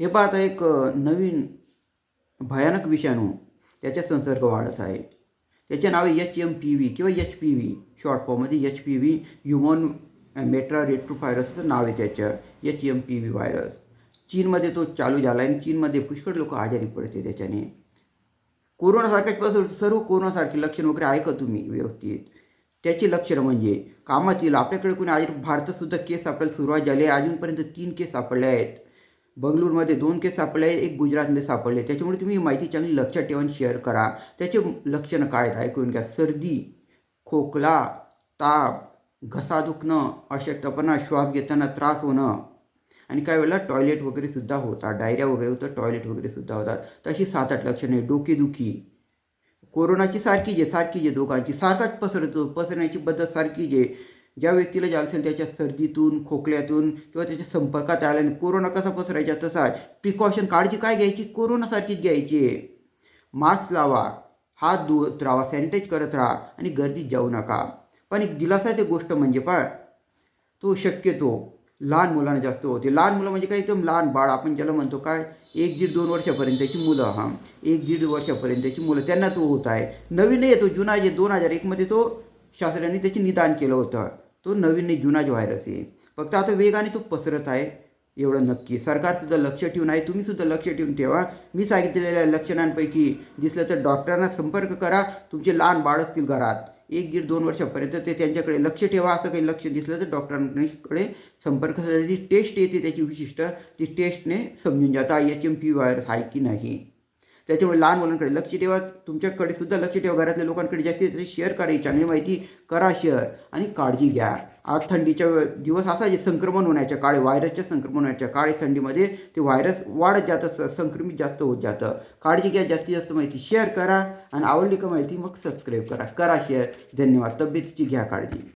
हे पाहता आता एक नवीन भयानक विषाणू त्याचा संसर्ग वाढत आहे. त्याचे नाव एच एम पी व्ही किंवा एच पी व्ही शॉर्ट फॉर्ममध्ये एच पी व्ही ह्युमन मेट्रा रेट्रोफायरसचं नाव आहे त्याचं H M P V virus चीनमध्ये तो चालू झाला आहे आणि चीनमध्ये पुष्कळ लोक आजारी पडते त्याच्याने. कोरोनासारख्याच पासून सर्व कोरोनासारखे लक्षण वगैरे आहे का तुम्ही व्यवस्थित. त्याची लक्षणं म्हणजे कामातील आपल्याकडे कोणी आज भारतातसुद्धा केस आपल्याला सुरुवात झाली आहे अजूनपर्यंत तीन केस सापडले आहेत. बंगलोरमध्ये दोन केस सापडले आहे एक गुजरातमध्ये सापडले. त्याच्यामुळे तुम्ही ही माहिती चांगली लक्षात ठेवून शेअर करा. त्याचे लक्षणं काय आहेत? ऐकून घ्या. सर्दी खोकला ताप घसा दुखणं अशक्तपणा श्वास घेताना त्रास होणं. आणि काही वेळेला टॉयलेट वगैरेसुद्धा होतात. डायरिया वगैरे होतं टॉयलेट वगैरेसुद्धा होतात. तशी सात आठ लक्षणे डोकेदुखी कोरोनाची सारखी जे सारखी जे दोघांची. सारखाच पसरतो पसरण्याची पद्धत सारखी जे. ज्या व्यक्तीला जे असेल त्याच्या सर्दीतून खोकल्यातून किंवा त्याच्या संपर्कात आल्याने कोरोना कसा पसरायचा तसाच प्रिकॉशन काळजी काय घ्यायची? कोरोनासारखीच घ्यायची आहे. मास्क लावा. हात धुवत राहा सॅनिटाईज करत राहा आणि गर्दीत जाऊ नका. पण एक दिलासाची गोष्ट म्हणजे पा तो शक्यतो लहान मुलांना जास्त होते. लहान मुलं म्हणजे काय? एकदम लहान बाळ. आपण ज्याला म्हणतो काय? एक दीड दोन वर्षापर्यंतची मुलं हां. एक दीड वर्षापर्यंतची मुलं. त्यांना तो होत आहे. नवीन येतो. आहे तो जुना जे दोन हजार एकमध्ये तो शास्त्रज्ञांनी त्याचे निदान केलं होतं. तो नवीन नाही जुना जो व्हायरस आहे. फक्त आता वेगाने तो पसरत आहे एवढं नक्की. सरकारसुद्धा लक्ष ठेवून आहे तुम्हीसुद्धा लक्ष ठेवून ठेवा. मी सांगितलेल्या लक्षणांपैकी दिसलं तर डॉक्टरांना संपर्क करा तुमचे लहान बाळ असतील घरात. एक दीड दोन वर्षापर्यंत ते त्यांच्याकडे लक्ष ठेवा असं काही लक्ष दिसलं तर डॉक्टरांकडे संपर्क जी टेस्ट येते त्याची विशिष्ट ती टेस्टने समजून जाता एच एम पी व्हायरस आहे की नाही. त्याच्यामुळे लहान मुलांकडे लक्ष ठेवा. तुमच्याकडे सुद्धा लक्ष ठेवा. घरातल्या लोकांकडे जास्तीत जास्त शेअर करा. चांगली माहिती करा शेअर आणि काळजी घ्या. आज थंडीच्या दिवस असा जे संक्रमण होण्याच्या काळे व्हायरसच्या संक्रमण होण्याच्या काळी थंडीमध्ये ते व्हायरस वाढत जातं संक्रमित जास्त होत जातं. काळजी घ्या जास्तीत जास्त माहिती शेअर करा आणि आवडली का माहिती मग सबस्क्राईब करा. करा शेअर धन्यवाद. तब्येतीची घ्या काळजी.